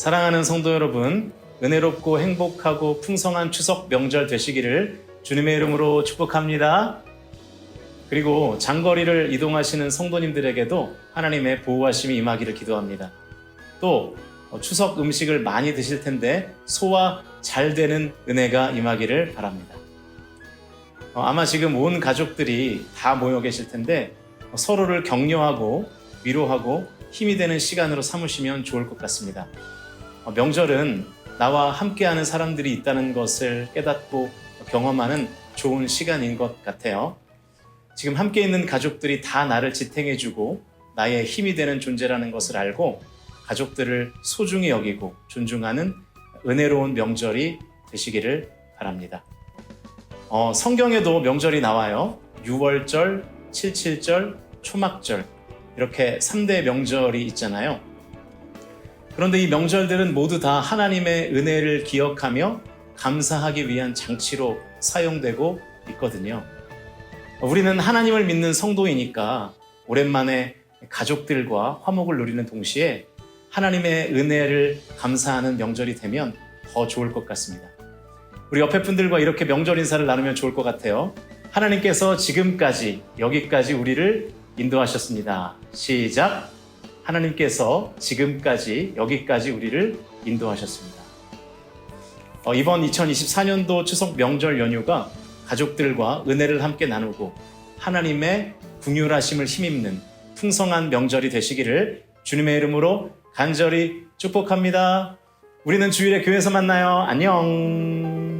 사랑하는 성도 여러분, 은혜롭고 행복하고 풍성한 추석 명절 되시기를 주님의 이름으로 축복합니다. 그리고 장거리를 이동하시는 성도님들에게도 하나님의 보호하심이 임하기를 기도합니다. 또 어, 추석 음식을 많이 드실 텐데 소화 잘 되는 은혜가 임하기를 바랍니다. 어, 아마 지금 온 가족들이 다 모여 계실 텐데 어, 서로를 격려하고 위로하고 힘이 되는 시간으로 삼으시면 좋을 것 같습니다. 어, 명절은 나와 함께하는 사람들이 있다는 것을 깨닫고 경험하는 좋은 시간인 것 같아요. 지금 함께 있는 가족들이 다 나를 지탱해주고 나의 힘이 되는 존재라는 것을 알고 가족들을 소중히 여기고 존중하는 은혜로운 명절이 되시기를 바랍니다. 어, 성경에도 명절이 나와요. 6월절, 77절, 초막절 이렇게 3대 명절이 있잖아요. 그런데 이 명절들은 모두 다 하나님의 은혜를 기억하며 감사하기 위한 장치로 사용되고 있거든요. 우리는 하나님을 믿는 성도이니까 오랜만에 가족들과 화목을 누리는 동시에 하나님의 은혜를 감사하는 명절이 되면 더 좋을 것 같습니다. 우리 옆에 분들과 이렇게 명절 인사를 나누면 좋을 것 같아요. 하나님께서 지금까지 여기까지 우리를 인도하셨습니다. 시작. 하나님께서 지금까지 여기까지 우리를 인도하셨습니다. 어, 이번 2024년도 추석 명절 연휴가 가족들과 은혜를 함께 나누고 하나님의 궁휼하심을 힘입는 풍성한 명절이 되시기를 주님의 이름으로 간절히 축복합니다. 우리는 주일에 교회에서 만나요. 안녕.